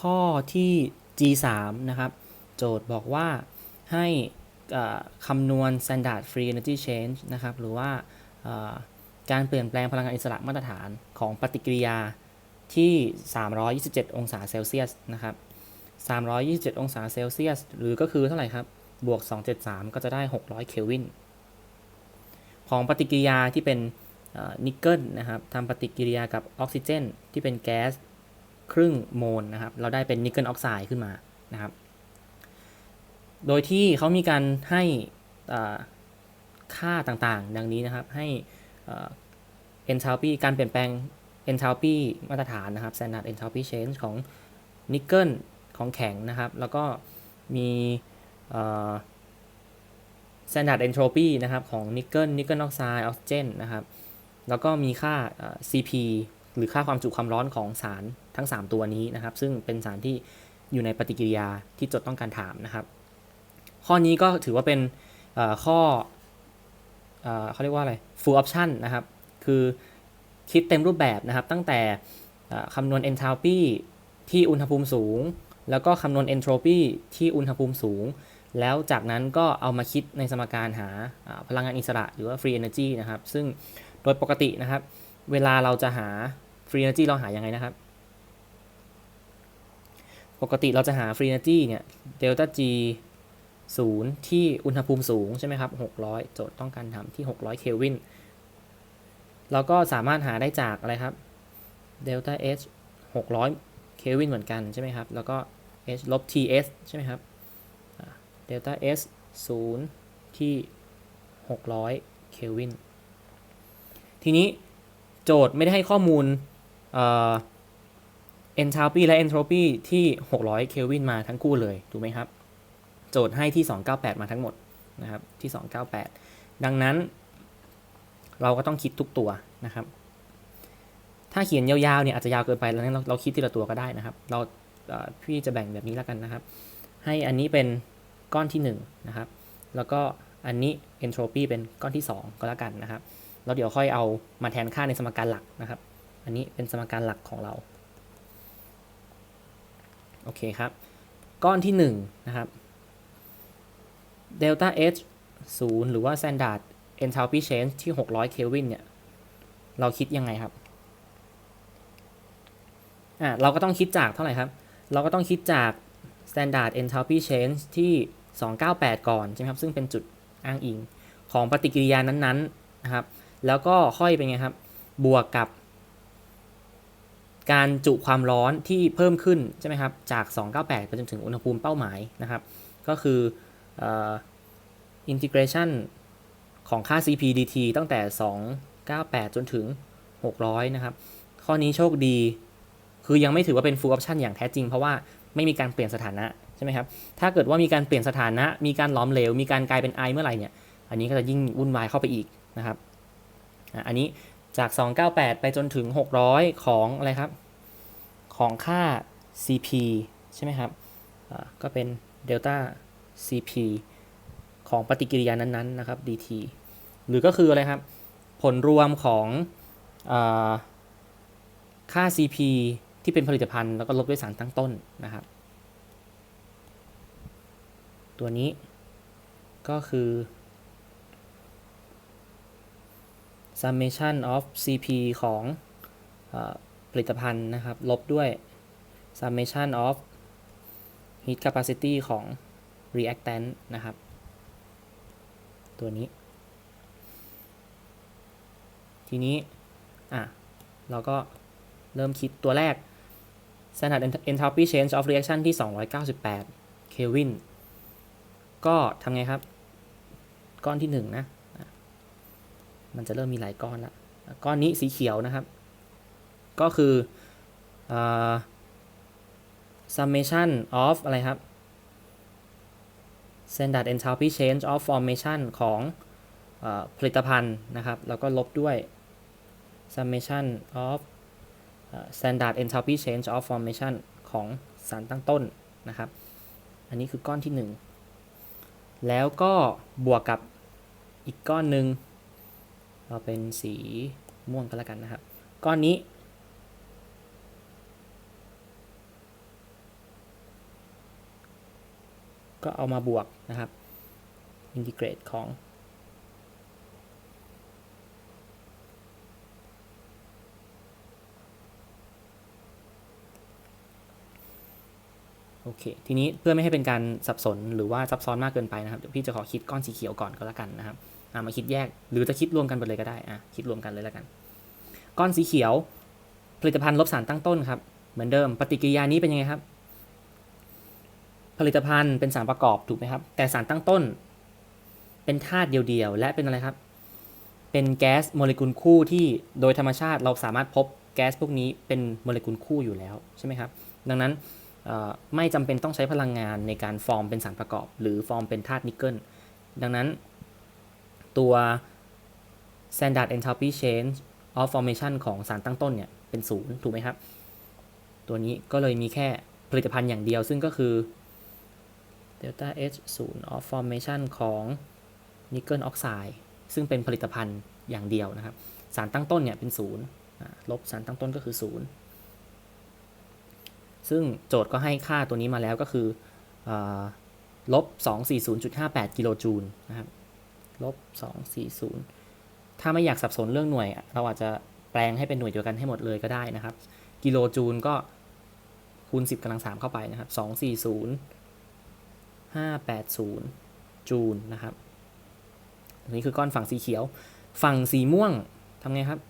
ข้อที่ G3 นะครับ โจทย์บอกว่าให้คำนวณ standard free energy change นะครับ หรือว่าการเปลี่ยนแปลงพลังงานอิสระมาตรฐานของปฏิกิริยาที่ 327 องศาเซลเซียสนะครับ 327 องศาเซลเซียส หรือก็คือเท่าไหร่ครับ บวก 273 ก็จะได้ 600 เคลวิน ของปฏิกิริยาที่เป็นนิกเกิลนะครับทำปฏิกิริยากับออกซิเจน ที่เป็นแก๊ส ครึ่งโมลนะครับ เราได้เป็นนิกเกิลออกไซด์ขึ้นมานะครับ โดยที่เขามีการให้เอ่อค่าต่างๆ ดังนี้นะครับ ให้เอ่อ enthalpy การเปลี่ยนแปลง enthalpy มาตรฐานนะครับ standard enthalpy change ของนิกเกิลของแข็งนะครับ แล้วก็มีเอ่อ standard entropy นะครับของนิกเกิลนิกเกิลออกไซด์ออกซิเจนนะครับ แล้วก็มีค่า CP หรือค่าความจุความร้อนของสาร ทั้ง 3 ตัวนี้นะครับ ซึ่งเป็นสารที่อยู่ในปฏิกิริยาที่โจทย์ต้องการถามนะครับ ข้อนี้ก็ถือว่าเป็นข้อเออเขาเรียกว่าอะไร full option นะครับ คือคิดเต็มรูปแบบนะครับ ตั้งแต่คำนวณ enthalpy ที่อุณหภูมิสูง แล้วก็คำนวณ entropy ที่อุณหภูมิสูง แล้วจากนั้นก็เอามาคิดในสมการหาอ่าพลังงานอิสระหรือว่า free energy นะครับ ซึ่งโดยปกตินะครับ เวลาเราจะหา free energy เราหายังไงนะครับ ปกติเราจะหา free energy เนี่ย delta G 0ที่อุณหภูมิสูงใช่ไหมครับ600 โจทย์ต้องการทำที่ 600 เคลวิน เราก็สามารถหาได้จากอะไรครับ delta H 600 เคลวินเหมือนกันใช่ไหมครับ แล้วก็ H ลบ TS ใช่ไหมครับ delta S 0 ที่ 600 เคลวิน ทีนี้โจทย์ไม่ได้ให้ข้อมูลเอ่อ enthalpy และ entropy ที่ 600 เคลวินมาทั้งคู่เลยถูกไหมครับ โจทย์ให้ที่ 298 มาทั้งหมดนะครับที่ 298 ดังนั้น เราก็ต้องคิดทุกตัวนะครับ ถ้าเขียนยาวๆเนี่ยอาจจะยาวเกินไปแล้วนั้นเราเราคิดทีละตัวก็ได้นะครับ เราพี่จะแบ่งแบบนี้แล้วกันนะครับ ให้อันนี้เป็นก้อนที่1นะครับ แล้วก็อันนี้ entropy เป็นก้อนที่ 2 ก็แล้วกันนะครับแล้วเดี๋ยวค่อยเอามาแทนค่าในสมการหลักนะครับ อันนี้เป็นสมการหลักของเรา โอเคครับ ก้อนที่1นะครับ delta H 0 หรือว่า standard enthalpy change ที่ 600 เคลวินเนี่ย เราคิดยังไงครับ อ่าเราก็ต้องคิดจากเท่าไหร่ครับ เราก็ต้องคิดจาก standard enthalpy change ที่ 298 ก่อนใช่ไหมครับ ซึ่งเป็นจุดอ้างอิงของปฏิกิริยานั้นๆ นะครับ แล้วก็ค่อยเป็นไงครับ บวกกับ การจุความร้อนที่เพิ่มขึ้นใช่ไหมครับจาก 298 ไปจนถึงอุณหภูมิเป้าหมายนะครับ ก็คืออ่อ integration ของค่า CP dt ตั้งแต่ 298 จนถึง 600 นะครับ ข้อนี้โชคดีคือยังไม่ถือว่าเป็น full option อย่างแท้จริง เพราะว่าไม่มีการเปลี่ยนสถานะใช่ไหมครับ ถ้าเกิดว่ามีการเปลี่ยนสถานะ มีการหล้อมเหลว มีการกลายเป็นไอเมื่อไหร่เนี่ย อันนี้ก็จะยิ่งวุ่นวายเข้าไปอีกนะครับ อันนี้ จาก 298 ไปจนถึง 600 ของอะไรครับ ของค่า CP ใช่ไหมครับอ่าก็เป็น delta CP ของปฏิกิริยานั้นๆนะครับ dt หรือก็คืออะไรครับ ผลรวมของอาค่า CP ที่เป็นผลิตภัณฑ์แล้วก็ลบด้วยสารตั้งต้นนะครับ ตัวนี้ก็คือ summation of CP ของอผลิตภัณฑ์นะครับ ลบด้วย summation of heat capacity ของ reactant นะครับ ตัวนี้ ทีนี้ อะ เราก็เริ่มคิดตัวแรก standard enthalpy change of reaction ที่ 298 เคลวิน ก็ทำไงครับ ก้อนที่ 1 นะอะ มันจะเริ่มมีหลายก้อนละก้อนนี้สีเขียวนะครับ ก็คืออ summation of อะไรครับ standard enthalpy change of formation ของอผลิตภัณฑ์นะครับ แล้วก็ลบด้วย summation of standard enthalpy change of formation ของสารตั้งต้นนะครับ อันนี้คือก้อนที่ 1 แล้วก็บวกกับอีกก้อนหนึ่ง เราเป็นสีม่วงก็แล้วกันนะครับ ก้อนนี้ ก็เอามาบวกนะครับอินทิเกรตของโอเค ทีนี้เพื่อไม่ให้เป็นการสับสนหรือว่าซับซ้อนมากเกินไปนะครับ เดี๋ยวพี่จะขอคิดก้อนสีเขียวก่อนก็แล้วกันนะครับ มาคิดแยก หรือจะคิดรวมกันไปเลยก็ได้อะคิดรวมกันเลยแล้วกัน ก้อนสีเขียว ผลิตภัณฑ์ลบสารตั้งต้นครับ เหมือนเดิม ปฏิกิริยานี้เป็นยังไงครับ ผลิตภัณฑ์เป็นสารประกอบถูกไหมครับ แต่สารตั้งต้น เป็นธาตุเดียวๆและเป็นอะไรครับ เป็นแก๊สโมเลกุลคู่ที่โดยธรรมชาติเราสามารถพบแก๊สพวกนี้เป็นโมเลกุลคู่อยู่แล้วใช่ไหมครับ ดังนั้นไม่จำเป็นต้องใช้พลังงานในการฟอร์มเป็นสารประกอบ หรือฟอร์มเป็นธาตุนิกเกิลดังนั้น ตัว standard enthalpy change of formation ของสารตั้งต้นเนี่ย เป็นศูนย์ถูกไหมครับ ตัวนี้ก็เลยมีแค่ผลิตภัณฑ์อย่างเดียวซึ่งก็คือ delta H 0 of formation ของนิกเกิลออกไซด์ซึ่งเป็นผลิตภัณฑ์อย่างเดียวนะครับ สารตั้งต้นเนี่ยเป็นศูนย์ลบสารตั้งต้นก็คือศูนย์ซึ่งโจทย์ก็ให้ค่าตัวนี้มาแล้วก็คืออลบ240.58กิโลจูลนะครับ ลบ240ถ้าไม่อยากสับสนเรื่องหน่วย เราอาจจะแปลงให้เป็นหน่วยเดียวกันให้หมดเลยก็ได้นะครับ กิโลจูลก็คูณ 10กำลัง3เข้าไปนะครับ 240 580 จูลนะครับอันนี้คือก้อนฝั่งสีเขียว ฝั่งสีม่วงทำไงครับ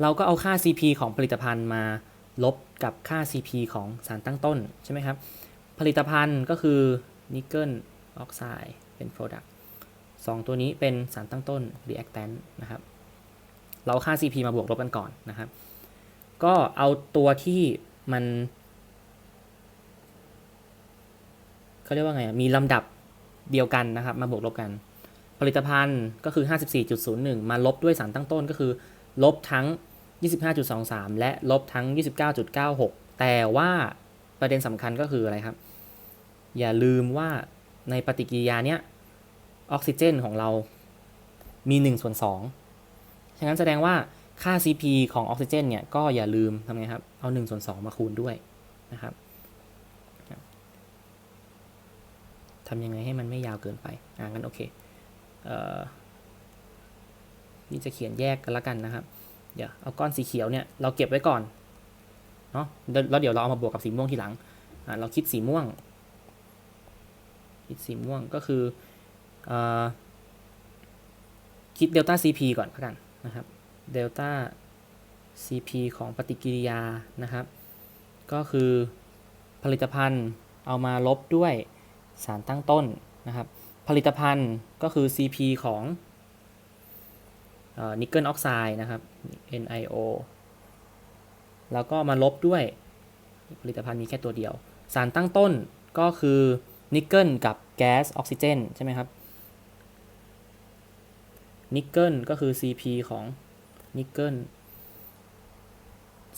เราก็เอาค่า CP ของผลิตภัณฑ์มาลบกับค่า CP ของสารตั้งต้นใช่ไหมครับ ผลิตภัณฑ์ก็คือ นิกเกิลออกไซด์เป็น Product สองตัวนี้เป็นสารตั้งต้น Reactant นะครับ เราเอาค่า CP มาบวกลบกันก่อนนะครับ ก็เอาตัวที่มันเขาเรียกว่าไง มีลำดับเดียวกันนะครับ มาบวกลบกัน ผลิตภัณฑ์ก็คือ 54.01 มาลบด้วยสารตั้งต้นก็คือ ลบทั้ง 25.23 และลบทั้ง 29.96 แต่ว่าประเด็นสำคัญก็คืออะไรครับ อย่าลืมว่าในปฏิกิริยาเนี้ยออกซิเจนของเรามี1ส่วน2ฉะนั้นแสดงว่าค่า CP ของออกซิเจนเนี่ยก็อย่าลืมทำไงครับ เอา1ส่วน2มาคูณด้วยนะครับทำยังไงให้มันไม่ยาวเกินไป อ่างั้นโอเคเอ่อนี่จะเขียนแยกกันละกันนะครับ เดี๋ยวเอาก้อนสีเขียวเนี่ยเราเก็บไว้ก่อน เนาะแล้วเดี๋ยวเราเอามาบวกกับสีม่วงทีหลัง อ่าเราคิดสีม่วง คิดสีม่วงก็คืออคิดเดลต้า CP ก่อนละกันนะครับเดลต้า CP ของปฏิกิริยานะครับ ก็คือผลิตภัณฑ์เอามาลบด้วยสารตั้งต้นนะครับ ผลิตภัณฑ์ก็คือ CP ของนิกเกิลออกไซด์นะครับ NiO แล้วก็มาลบด้วยผลิตภัณฑ์มีแค่ตัวเดียว สารตั้งต้นก็คือ นิกเกิลกับแก๊สออกซิเจนใช่ไหมครับนิกเกิลก็คือ CP ของนิกเกิล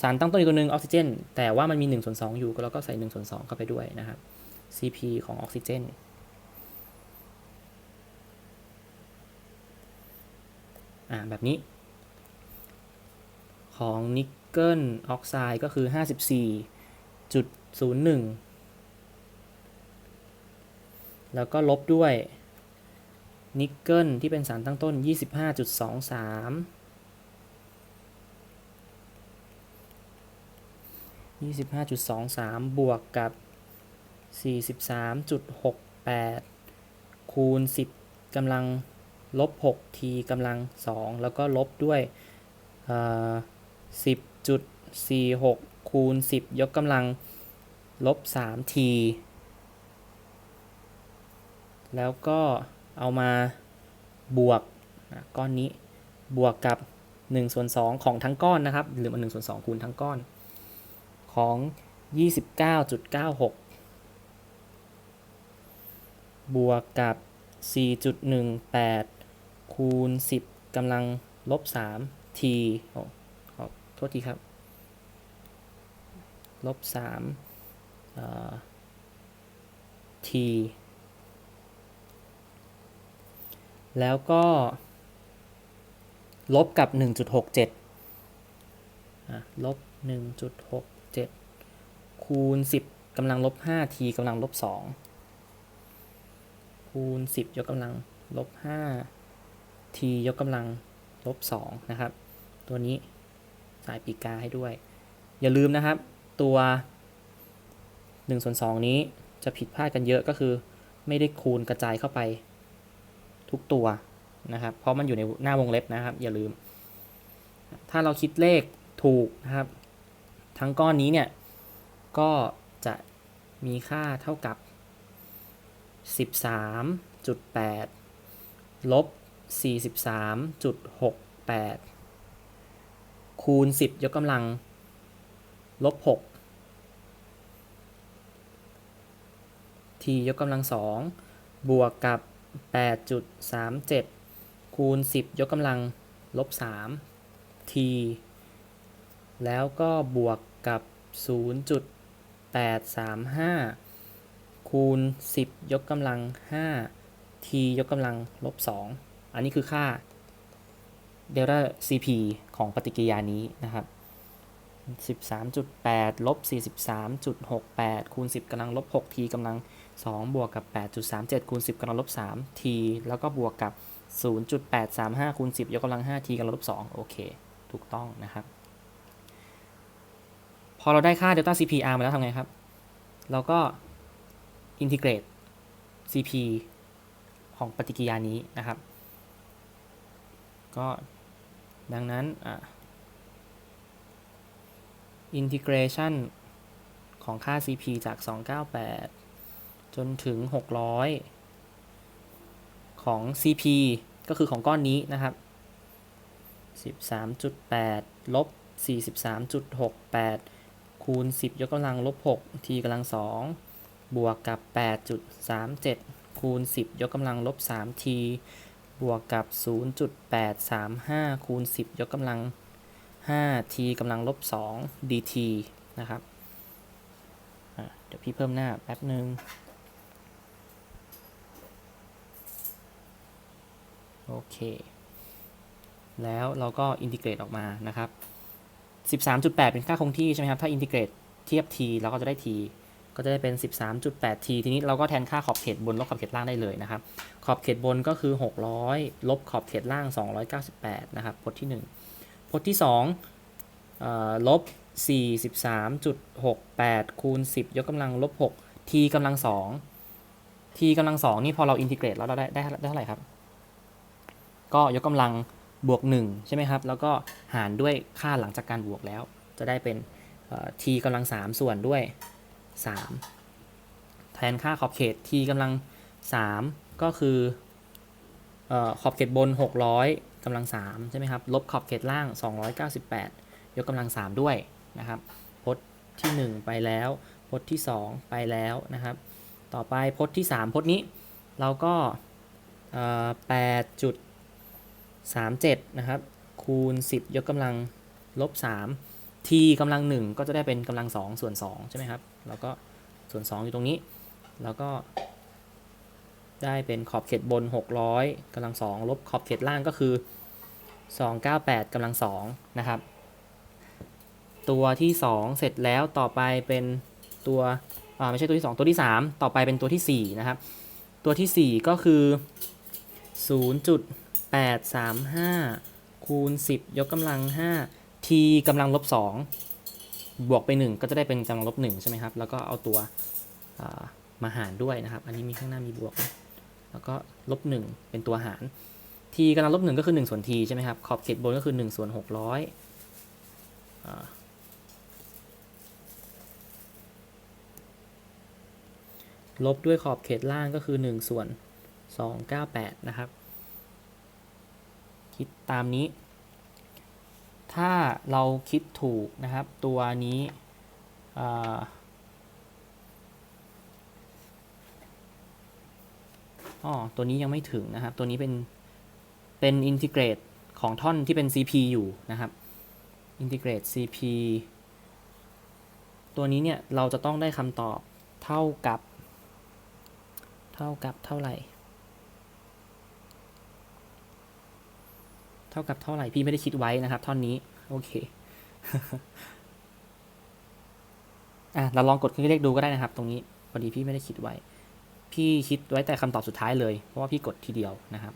สารตั้งต้นอีกตัวหนึ่งออกซิเจน แต่ว่ามันมี1ส่วน2อยู่ก็เราก็ใส่1ส่วน2เข้าไปด้วยนะครับ CP ของออกซิเจนอ่าแบบนี้ ของนิกเกิลออกไซด์ก็คือ 54.01 แล้วก็ลบด้วยนิกเกิลที่เป็นสารตั้งต้น 25.23 25.23 บวกกับ 43.68 คูณ 10กำลังลบ6 t กำลัง 2 แล้วก็ลบด้วย 10.46 คูณ 10 ยกกำลังลบ3 t แล้วก็เอามาบวกอะก้อนนี้บวกกับ1ส่วน2ของทั้งก้อนนะครับ หรือมัน1ส่วน2คูณทั้งก้อน ของ 29.96 บวกกับ 4.18 คูณ 10กำลังลบ3 t โอ้ขอโทษทีครับ ลบ3เอ่อ t แล้วก็ ลบกับ 1.67ลบ 1.67 คูณ 10กำลังลบ5 t กำลังลบ2คูณ 10 ยกกำลังลบ5 t ยกกำลังลบ2นะครับ ตัวนี้สายปีกาให้ด้วย อย่าลืมนะครับ ตัว1ส่วน2นี้จะผิดพลาดกันเยอะก็คือ ไม่ได้คูณกระจายเข้าไป ทุกตัวนะครับ เพราะมันอยู่ในหน้าวงเล็บนะครับ อย่าลืม ถ้าเราคิดเลขถูกนะครับ ทั้งก้อนนี้เนี่ย ก็จะมีค่าเท่ากับ 13.8 ลบ 43.68 คูณ 10 ยกกำลัง ลบ 6 t ยกกำลัง 2 บวกกับ 8.37 คูณ 10 ยกกำลังลบ 3 t แล้วก็บวกกับ 0.835 คูณ 10 ยกกำลัง 5 t ยกกำลังลบ 2 อันนี้คือค่าเดลต้า cp ของปฏิกิริยานี้นะครับ 13.8 ลบ 43.68 คูณ 10กำลังลบ 6 t กำลัง 2 บวกกับ 8.37คูณ10กำลังลบ3 t แล้วก็บวกกับ 0.835คูณ10 ยกกำลัง5 t กำลังลบ2โอเค ถูกต้องนะครับ พอเราได้ค่า delta CPR มาแล้วทำไงครับ เราก็ integrate CP ของปฏิกิริยานี้นะครับ ก็ดังนั้นอะ integration ของค่า CP จาก 298 จนถึง 600 ของ CP ก็คือของก้อนนี้นะครับ 13.8 ลบ 43.68 คูณ 10 ยกกำลังลบ6 t กำลัง 2 บวกกับ 8.37 คูณ 10 ยกกำลังลบ3 t บวกกับ 0.835 คูณ 10 ยกกำลัง 5 t กำลังลบ 2 dt นะครับ เดี๋ยวพี่เพิ่มหน้าแป๊บหนึ่ง โอเค แล้วเราก็อินทิเกรตออกมานะครับ 13.8 เป็นค่าคงที่ใช่ไหมครับ ถ้าอินทิเกรตเทียบ t เราก็จะได้ t ก็จะได้เป็น 13.8 t ทีนี้เราก็แทนค่าขอบเขตบนลบขอบเขตล่างได้เลยนะครับ ขอบเขตบนก็คือ 600 ลบขอบเขตล่าง 298 นะครับพจน์ที่ 1พจน์ที่2เอ่อลบ 43.68 คูณ 10 ยกกำลังลบ 6 t กำลัง 2 t กำลัง 2 นี่พอเราอินทิเกรตแล้วเราได้ได้ได้เท่าไหร่ครับ ก็ยกกำลังบวก1ใช่ไหมครับ แล้วก็หารด้วยค่าหลังจากการบวกแล้ว จะได้เป็น t กำลัง 3 ส่วนด้วย 3 แทนค่าขอบเขต t กำลัง 3 ก็คืออขอบเขตบน 600กำลัง3ใช่ไหมครับ ลบขอบเขตล่าง 298 ยกกำลัง 3 ด้วยนะครับพจน์ที่ 1 ไปแล้ว พจน์ที่ 2 ไปแล้วนะครับ ต่อไปพจน์ที่ 3 พจน์นี้เราก็เอ่อ 37 นะครับ คูณ 10 ยกกำลังลบ3 t กำลัง 1 ก็จะได้เป็นกำลัง 2 ส่วน 2 ใช่ไหมครับ แล้วก็ส่วน 2 อยู่ตรงนี้ แล้วก็ได้เป็นขอบเขตบน 600กำลัง 2 ลบขอบเขตล่างก็คือ 298กำลัง 2 นะครับ ตัวที่ 2 เสร็จแล้วต่อไปเป็นตัวอ่าไม่ใช่ตัวที่ 2 ตัวที่ 3 ต่อไปเป็นตัวที่ 4 นะครับ ตัวที่ 4 ก็คือ 8 3 5 คูณ 10 ยกกำลัง 5 t กำลังลบ 2 บวกไป 1 ก็จะได้เป็นกำลังลบ 1 ใช่ไหมครับ แล้วก็เอาตัวามาหารด้วยนะครับ อันนี้มีข้างหน้ามีบวก แล้วก็ลบ 1 เป็นตัวหาร t กำลังลบ 1 ก็คือ 1 ส่วน t ใช่ไหมครับ ขอบเขตบนก็คือ 1 ส่วน 600อ่าลบด้วยขอบเขตล่างก็คือ 1 ส่วน 298 นะครับ คิดตามนี้ ถ้าเราคิดถูกนะครับ ตัวนี้อ๋อตัวนี้ยังไม่ถึงนะครับ ตัวนี้เป็น เป็นอินทิเกรตของท่อนที่เป็น CP อยู่นะครับอินทิเกรต CP ตัวนี้เนี่ย เราจะต้องได้คำตอบเท่ากับ เท่ากับเท่าไหร่ เท่ากับเท่าไหร่พี่ไม่ได้คิดไว้นะครับท่อนนี้ โอเคอะเราลองกดเครื่องเลขดูก็ได้นะครับ ตรงนี้พอดีพี่ไม่ได้คิดไว้ พี่คิดไว้แต่คำตอบสุดท้ายเลย เพราะว่าพี่กดทีเดียวนะครับ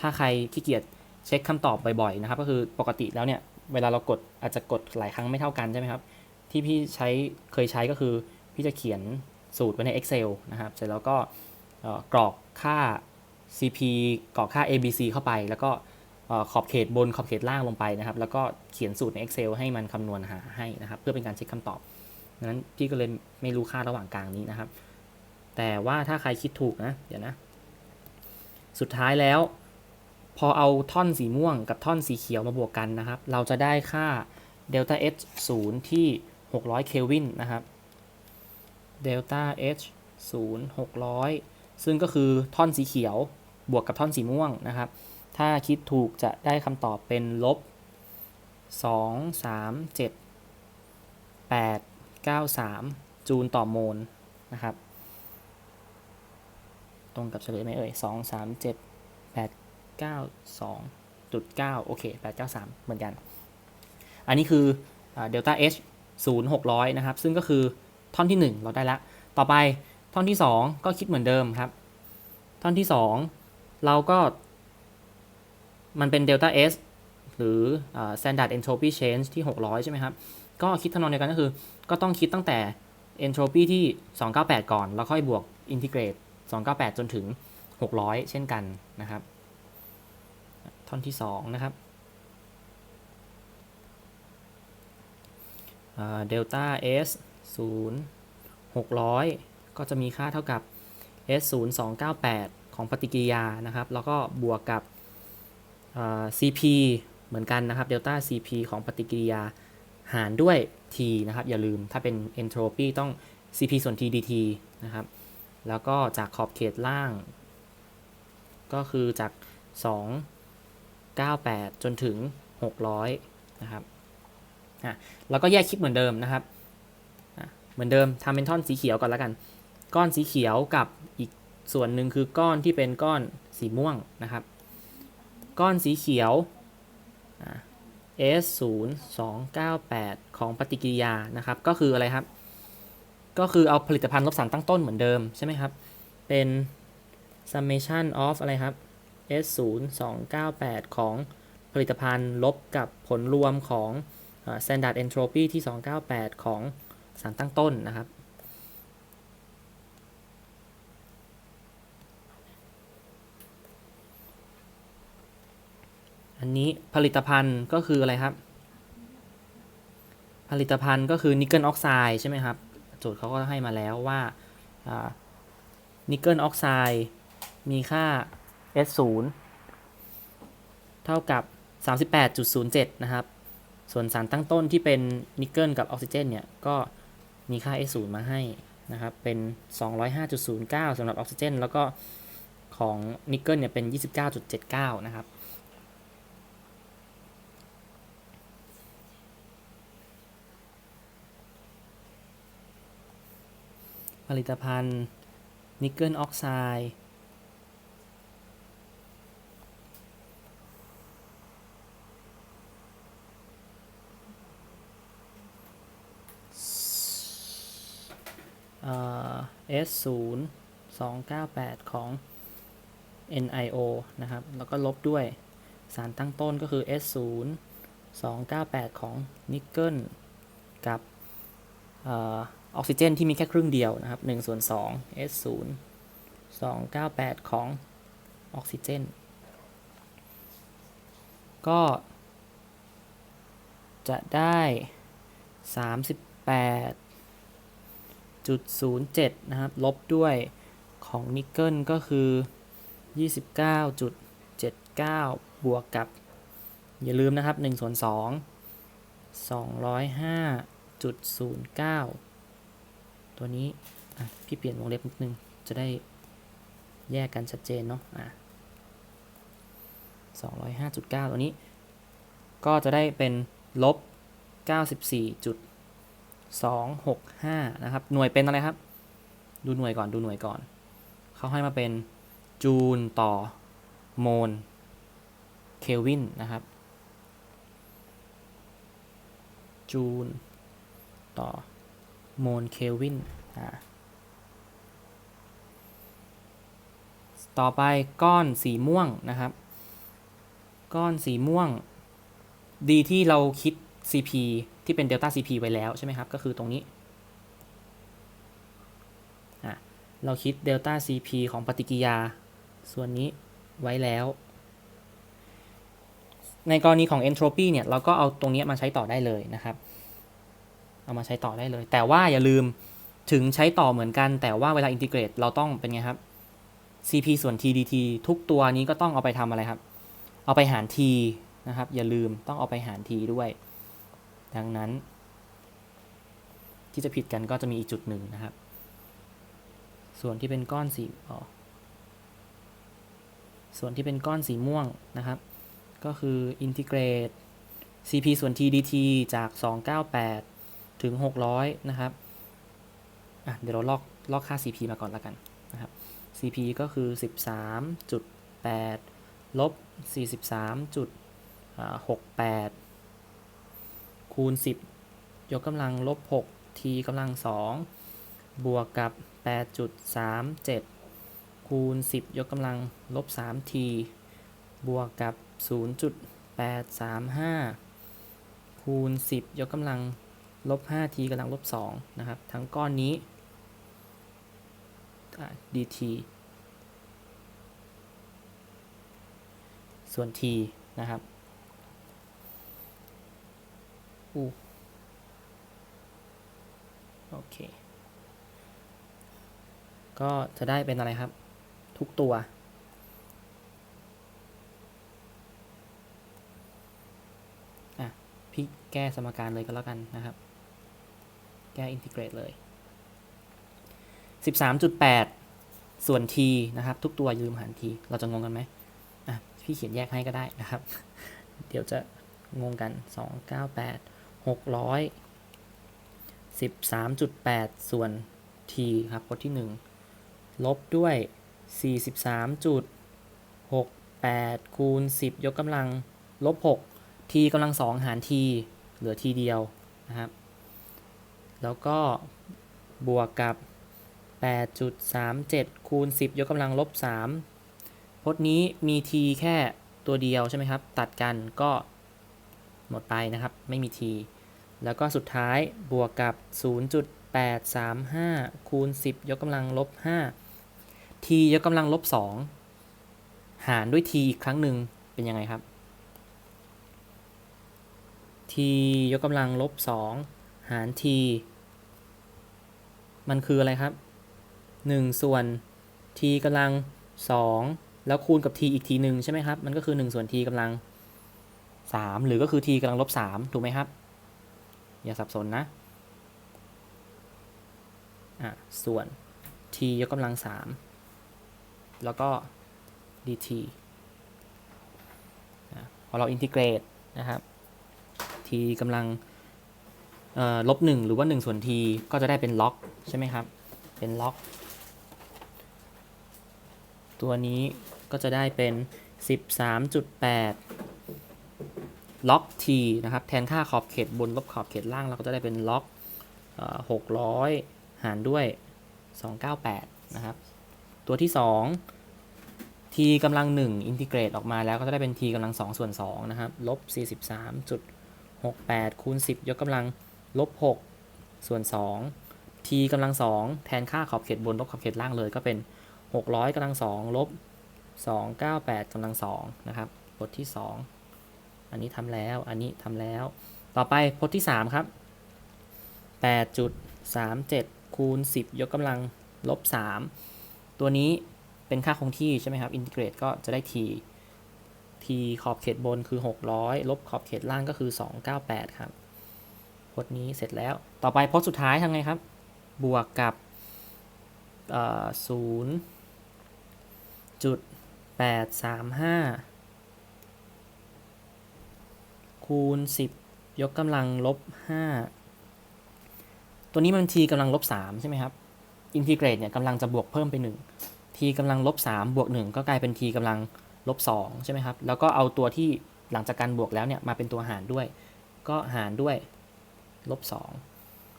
ถ้าใครขี้เกียจเช็คคำตอบบ่อยๆนะครับ ก็คือปกติแล้วเนี่ย เวลาเรากดอาจจะกดหลายครั้งไม่เท่ากันใช่ไหมครับ ที่พี่ใช้เคยใช้ก็คือ พี่จะเขียนสูตรไว้ใน Excel นะครับ เสร็จแล้วก็กรอกค่า CP กรอกค่า ABC เข้าไป แล้วก็ ขอบเขตบนขอบเขตล่างลงไปนะครับ แล้วก็เขียนสูตรใน Excel ให้มันคำนวณหาให้นะครับ เพื่อเป็นการเช็คคำตอบดังนั้นพี่ก็เลยไม่รู้ค่าระหว่างกลางนี้นะครับ แต่ว่าถ้าใครคิดถูกนะ เดี๋ยวนะ สุดท้ายแล้ว พอเอาท่อนสีม่วงกับท่อนสีเขียวมาบวกกันนะครับ เราจะได้ค่า delta H 0 ที่ 600 เคลวินนะครับ delta H 0 600 ซึ่งก็คือท่อนสีเขียวบวกกับท่อนสีม่วงนะครับ ถ้าคิดถูกจะได้คำตอบเป็นลบ 2 3 7 8 9 3 จูลต่อโมลนะครับ ตรงกับเฉลยไหมเอ่ย 2 3 7 8 9 2จุด9โอเค 893 เหมือนกัน อันนี้คือเดลต้า H 0 600 นะครับ ซึ่งก็คือท่อนที่ 1 เราได้ล้วต่อไปท่อนที่ 2 ก็คิดเหมือนเดิมครับ ท่อนที่ 2 เราก็ มันเป็น delta S หรือ standard entropy change ที่ 600 ใช่ไหมครับ ก็คิดทำนองเดียวกันก็คือ ก็ต้องคิดตั้งแต่ entropy ที่ 298 ก่อน แล้วค่อยบวก integrate 298 จนถึง 600 เช่นกันนะครับ ท่อนที่ 2 นะครับเดลต้า S 0 600 ก็จะมีค่าเท่ากับ S 0 298 ของปฏิกิริยานะครับ แล้วก็บวกกับ CP เหมือนกันนะครับเดลต้า CP ของปฏิกิริยาหารด้วย T นะครับ อย่าลืมถ้าเป็น entropy ต้อง CP ส่วน T dt นะครับ แล้วก็จากขอบเขตล่าง ก็คือจาก 298 จนถึง 600 นะครับอะแล้วก็แยกคลิปเหมือนเดิมนะครับอะเหมือนเดิมทำเป็นท่อนสีเขียวก่อนแล้วกัน ก้อนสีเขียวกับอีกส่วนหนึ่งคือก้อนที่เป็นก้อนสีม่วงนะครับ ก้อนสีเขียว S 0 2 9 8 ของปฏิกิริยานะครับ ก็คืออะไรครับ ก็คือเอาผลิตภัณฑ์ลบสารตั้งต้นเหมือนเดิมใช่ไหมครับ เป็น summation of อะไรครับ S 0 2 9 8 ของผลิตภัณฑ์ลบกับผลรวมของ standard entropy ที่ 298 ของสารตั้งต้นนะครับ อันนี้ผลิตภัณฑ์ก็คืออะไรครับ ผลิตภัณฑ์ก็คือนิกเกิลออกไซด์ใช่ไหมครับ โจทย์เขาก็ให้มาแล้วว่านิกเกิลออกไซด์มีค่า S 0 เท่ากับ 38.07 นะครับ ส่วนสารตั้งต้นที่เป็นนิกเกิลกับออกซิเจนเนี่ย ก็มีค่า S 0 มาให้นะครับ เป็น 205.09สำหรับออกซิเจน แล้วก็ของนิกเกิลเนี่ยเป็น 29.79 นะครับ ลิตภัณฑ์นิกเกิลออกไซด์เอ่อ S 0 2 9 8ของ NIO นะครับ แล้วก็ลบด้วยสารตั้งต้นก็คือ S 0 2 9 8ของนิกเกิลกับ ออออกซิเจนที่มีแค่ครึ่งเดียวนะครับ1ส่วน2 S 0 2 9 8 ของออกซิเจน ก็จะได้ 38.07 นะครับ ลบด้วยของนิกเกิลก็คือ 29.79 บวกกับ อย่าลืมนะครับ1ส่วน2 205.09 ตัวนี้พี่เปลี่ยนวงเล็บนิดนึง จะได้แยกกันชัดเจนเนาะอะ205.9 ตัวนี้ ก็จะได้เป็นลบ 94.265 นะครับ หน่วยเป็นอะไรครับ ดูหน่วยก่อนดูหน่วยก่อน เขาให้มาเป็นจูลต่อโมลเคลวินนะครับ จูลต่อ โมลเควินต่อไปก้อนสีม่วงนะครับ ก้อนสีม่วง ดีที่เราคิด CP ที่เป็นเดลต้า CP ไว้แล้วใช่ไหมครับ ก็คือตรงนี้ เราคิดเดลต้า CP ของปฏิกิริยา ส่วนนี้ไว้แล้ว ในกรณีของ entropy เนี่ย เราก็เอาตรงนี้มาใช้ต่อได้เลยนะครับ เอามาใช้ต่อได้เลย แต่ว่าอย่าลืมถึงใช้ต่อเหมือนกัน แต่ว่าเวลาอินทิเกรตเราต้องเป็นไงครับ CP ส่วน TDT ทุกตัวนี้ก็ต้องเอาไปทำอะไรครับ เอาไปหาร T นะครับ อย่าลืมต้องเอาไปหาร T ด้วย ดังนั้น ที่จะผิดกันก็จะมีอีกจุดหนึ่งนะครับ ส่วนที่เป็นก้อนสีอ๋อส่วนที่เป็นก้อนสีม่วงนะครับ ก็คืออินทิเกรต CP ส่วน TDT จาก 298 ถึง 600 นะครับอะเดี๋ยวเราลอกลอกค่า CP มาก่อนละกันนะครับ CP ก็คือ 13.8 ลบ 43.68 คูณ 10 ยกกำลังลบ 6 t กำลัง 2 บวกกับ 8.37 คูณ 10 ยกกำลังลบ 3t บวกกับ 0.835 คูณ 10 ยกกำลัง ลบ 5t กำลังลบ2นะครับ ทั้งก้อนนี้ dt ส่วน t นะครับอูโอเค ก็จะได้เป็นอะไรครับ ทุกตัว อะ พี่แก้สมการเลยก็แล้วกันนะครับ แก้อินทิเกรตเลย 13.8 ส่วน t นะครับ ทุกตัวยืมหาร t เราจะงงกันไหมอะ พี่เขียนแยกให้ก็ได้นะครับ เดี๋ยวจะงงกัน 298 600 13.8 ส่วน t ครับพจน์ที่ 1 ลบด้วย 43.68 คูณ 10 ยกกำลัง ลบ 6 t กำลัง 2 หาร t เหลือ t เดียวนะครับ แล้วก็บวกกับ 8.37 คูณ 10 ยกกำลังลบ 3 พจน์นี้มี t แค่ตัวเดียวใช่ไหมครับ ตัดกันก็หมดไปนะครับ ไม่มี t แล้วก็สุดท้ายบวกกับ 0.835 คูณ 10 ยกกำลังลบ 5 t ยกกำลังลบ 2 หารด้วย t อีกครั้งหนึ่งเป็นยังไงครับ t ยกกำลังลบ 2 หาร t มันคืออะไรครับ 1 ส่วน t กำลัง 2 แล้วคูณกับ t อีกทีหนึ่งใช่ไหมครับ มันก็คือ 1 ส่วน t กำลัง 3 หรือก็คือ t กำลังลบ3ถูกไหมครับ อย่าสับสนนะอะส่วน t ยกกำลัง 3 แล้วก็ dt พอเราอินทิเกรตนะครับ t กำลัง ลบ1หรือว่า1ส่วน t ก็จะได้เป็นล็อกใช่ไหมครับ เป็นล็อก ตัวนี้ก็จะได้เป็น 13.8 ล็อก t นะครับ แทนค่าขอบเขตบนลบขอบเขตล่างเราก็จะได้เป็นล็อก600 หารด้วย 298 นะครับ ตัวที่ 2 t กำลัง 1 อินทิเกรตออกมาแล้วก็จะได้เป็น t กำลัง2ส่วน2นะครับ ลบ 43.68 คูณ 10 ยกกำลัง ลบ6ส่วน 2 t กำลัง2แทนค่าขอบเขตบนลบขอบเขตล่างเลย ก็เป็น 600กำลัง2ลบ298กำลัง2นะครับพจน์ที่ 2 อันนี้ทำแล้วอันนี้ทำแล้ว ต่อไปพจน์ที่ 3 ครับ 8.37 คูณ 10 ยกกำลังลบ 3 ตัวนี้เป็นค่าคงที่ใช่ไหมครับ อินทิเกรตก็จะได้ t t ขอบเขตบนคือ 600 ลบขอบเขตล่างก็คือ 298 ครับ พจน์นี้เสร็จแล้ว ต่อไปพจน์สุดท้ายทำไงครับ บวกกับศูนย์จุดแปดสามห้าคูณสิบยกกำลังลบห้าตัวนี้มัน t กำลังลบสามใช่ไหมครับ อินทิเกรตเนี่ยกำลังจะบวกเพิ่มไปหนึ่ง t กำลังลบสามบวกหนึ่งก็กลายเป็น t กำลังลบสองใช่ไหมครับ แล้วก็เอาตัวที่หลังจากการบวกแล้วเนี่ยมาเป็นตัวหารด้วย ก็หารด้วย ลบสอง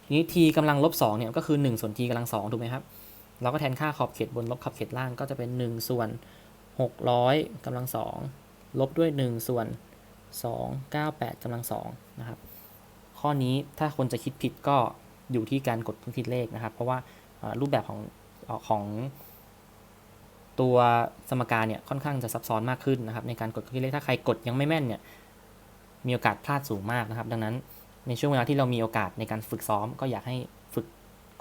ทีนี้ t กำลังลบ2เนี่ยก็คือ 1 ส่วน t กำลัง2ถูกไหมครับ เราก็แทนค่าขอบเขตบนลบขอบเขตล่างก็จะเป็น 1 ส่วน 600กำลัง2ลบด้วย 1 ส่วน 298กำลัง2นะครับ ข้อนี้ถ้าคนจะคิดผิดก็อยู่ที่การกดเครื่องคิดเลขนะครับ เพราะว่ารูปแบบของของตัวสมการเนี่ยค่อนข้างจะซับซ้อนมากขึ้นนะครับ ในการกดเครื่องคิดเลขถ้าใครกดยังไม่แม่นเนี่ยมีโอกาสพลาดสูงมากนะครับ ดังนั้น ในช่วงเวลาที่เรามีโอกาสในการฝึกซ้อม ก็อยากให้ฝึก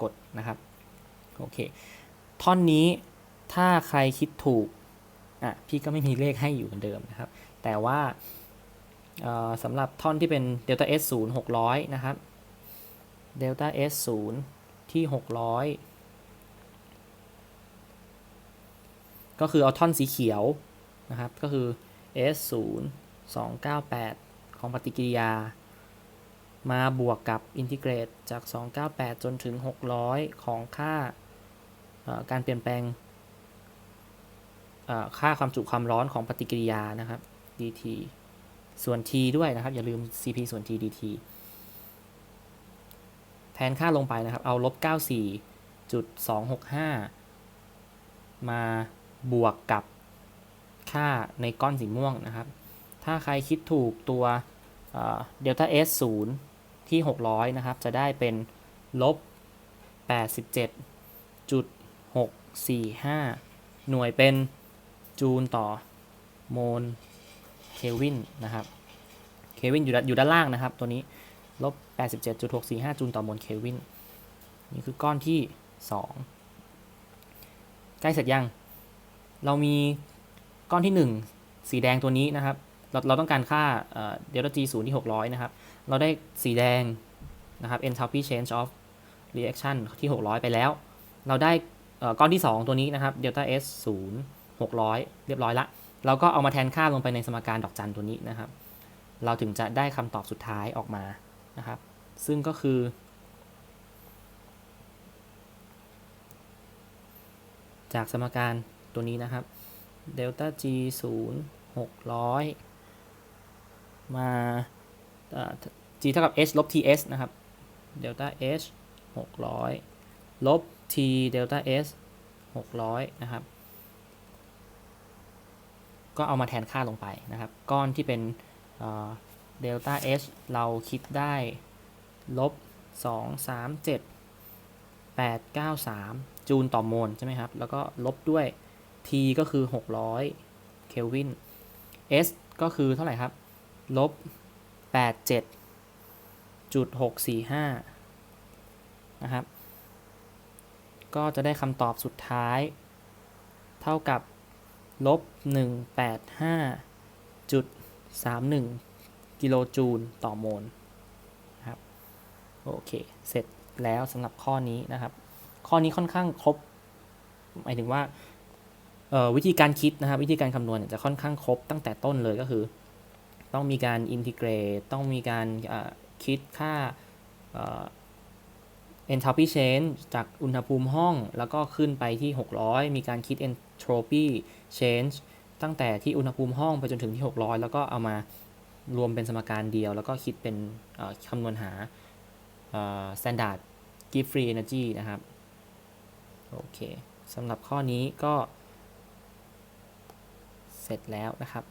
กดนะครับโอเคท่อนนี้ถ้าใครคิดถูกอะพี่ก็ไม่มีเลขให้อยู่เหมือนเดิมนะครับ แต่ว่าสำหรับท่อนที่เป็น delta s 0 600 นะครับ delta s 0ที่ 600 ก็คือเอาท่อนสีเขียวนะครับ ก็คือ s 0 298 ของปฏิกิริยา มาบวกกับอินทิเกรตจาก 298 จนถึง 600 ของค่าการเปลี่ยนแปลงค่าความจุความร้อนของปฏิกิริยานะครับ dt ส่วน t ด้วยนะครับ อย่าลืม cp ส่วน t dt แทนค่าลงไปนะครับ เอาลบ 94.265 มาบวกกับค่าในก้อนสีม่วงนะครับ ถ้าใครคิดถูกตัวเดลต้า s 0 ที่ 600 นะครับ จะได้เป็นลบ 87.645 หน่วยเป็นจูลต่อโมลเคลวินนะครับเคลวินอยู่ด้านอยู่ด้านล่างนะครับ ตัวนี้ลบ 87.645 จูลต่อโมลเคลวินนี่คือก้อนที่ 2 ใกล้เสร็จยัง เรามีก้อนที่ 1 สีแดงตัวนี้นะครับ เราเราต้องการค่าเดลต้า G 0ที่ 600 นะครับ เราได้สีแดงนะครับ enthalpy change of reaction ที่ 600 ไปแล้ว เราได้ก้อนที่ 2 ตัวนี้นะครับ delta S 0 600 เรียบร้อยละ เราก็เอามาแทนค่าลงไปในสมการดอกจันตัวนี้นะครับ เราถึงจะได้คำตอบสุดท้ายออกมานะครับ ซึ่งก็คือ จากสมการตัวนี้นะครับ delta G 0 600 มาเอ่อ G เท่ากับ h ลบ ts นะครับ delta h 600 ลบ t delta s 600 นะครับ ก็เอามาแทนค่าลงไปนะครับ ก้อนที่เป็นเดลต้า h เราคิดได้ลบ 2 3 7 8 9 3 จูลต่อโมลใช่ไหมครับ แล้วก็ลบด้วย t ก็คือ 600 เคลวิน s ก็คือเท่าไหร่ครับ ลบ 87จุด645 นะครับ ก็จะได้คำตอบสุดท้าย เท่ากับลบ 185จุด31 กิโลจูลต่อโมลนะครับโอเค เสร็จแล้วสำหรับข้อนี้นะครับ ข้อนี้ค่อนข้างครบ หมายถึงว่าวิธีการคิดนะครับ วิธีการคำนวณจะค่อนข้างครบตั้งแต่ต้นเลยก็คือ ต้องมีการอินทิเกรตต้องมีการคิดค่าเอ่อ enthalpy change จากอุณหภูมิห้อง แล้วก็ขึ้นไปที่ 600 มีการคิด entropy change ตั้งแต่ที่อุณหภูมิห้องไปจนถึงที่ 600 แล้วก็เอามารวมเป็นสมการเดียว แล้วก็คิดเป็นคำนวณหาเอ่อ standard give free energy นะครับ โอเคสำหรับข้อนี้ก็เสร็จแล้วนะครับ